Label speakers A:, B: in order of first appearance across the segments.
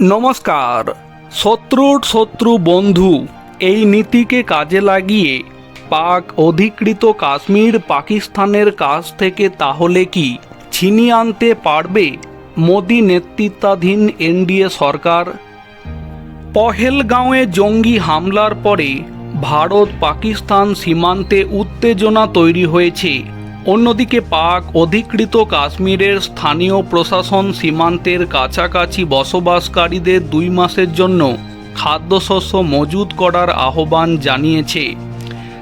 A: নমস্কার। শত্রুর শত্রু বন্ধু, এই নীতিকে কাজে লাগিয়ে পাক অধিকৃত কাশ্মীর পাকিস্তানের কাছ থেকে তাহলে কি ছিনিয়ে আনতে পারবে মোদী নেতৃত্বাধীন এনডিএ সরকার? পহেলগাঁওয়ে জঙ্গি হামলার পরে ভারত পাকিস্তান সীমান্তে উত্তেজনা তৈরি হয়েছে। অন্যদিকে পাক অধিকৃত কাশ্মীরের স্থানীয় প্রশাসন সীমান্তের কাছাকাছি বসবাসকারীদের দুই মাসের জন্য খাদ্যশস্য মজুত করার আহ্বান জানিয়েছে।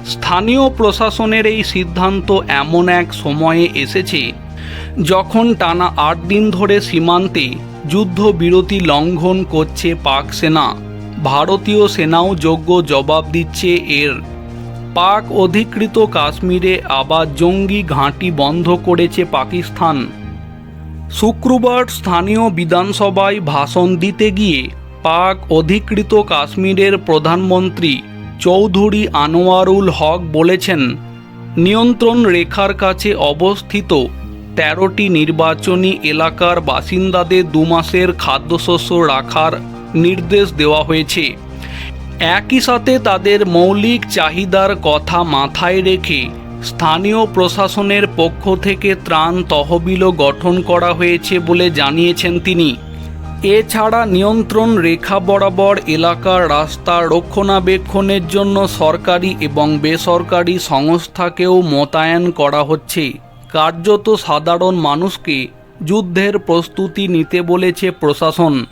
A: স্থানীয় প্রশাসনের এই সিদ্ধান্ত এমন এক সময়ে এসেছে, যখন টানা আট দিন ধরে সীমান্তে যুদ্ধবিরতি লঙ্ঘন করছে পাক সেনা। ভারতীয় সেনাও যোগ্য জবাব দিচ্ছে এর। পাক অধিকৃত কাশ্মীরে আবার জঙ্গি ঘাঁটি বন্ধ করেছে পাকিস্তান। শুক্রবার স্থানীয় বিধানসভায় ভাষণ দিতে গিয়ে পাক অধিকৃত কাশ্মীরের প্রধানমন্ত্রী চৌধুরী আনোয়ারুল হক বলেছেন, নিয়ন্ত্রণ রেখার কাছে অবস্থিত তেরোটি নির্বাচনী এলাকার বাসিন্দাদের দু মাসের খাদ্যশস্য রাখার নির্দেশ দেওয়া হয়েছে। একই সাথে তাদের মৌলিক চাহিদার কথা মাথায় রেখে স্থানীয় প্রশাসনের পক্ষ থেকে ত্রাণ তহবিলও গঠন করা হয়েছে বলে জানিয়েছেন তিনি। এছাড়া নিয়ন্ত্রণ রেখা বরাবর এলাকার রাস্তা রক্ষণাবেক্ষণের জন্য সরকারি এবং বেসরকারি সংস্থাকেও মোতায়েন করা হচ্ছে। কার্যত সাধারণ মানুষকে যুদ্ধের প্রস্তুতি নিতে বলেছে প্রশাসন।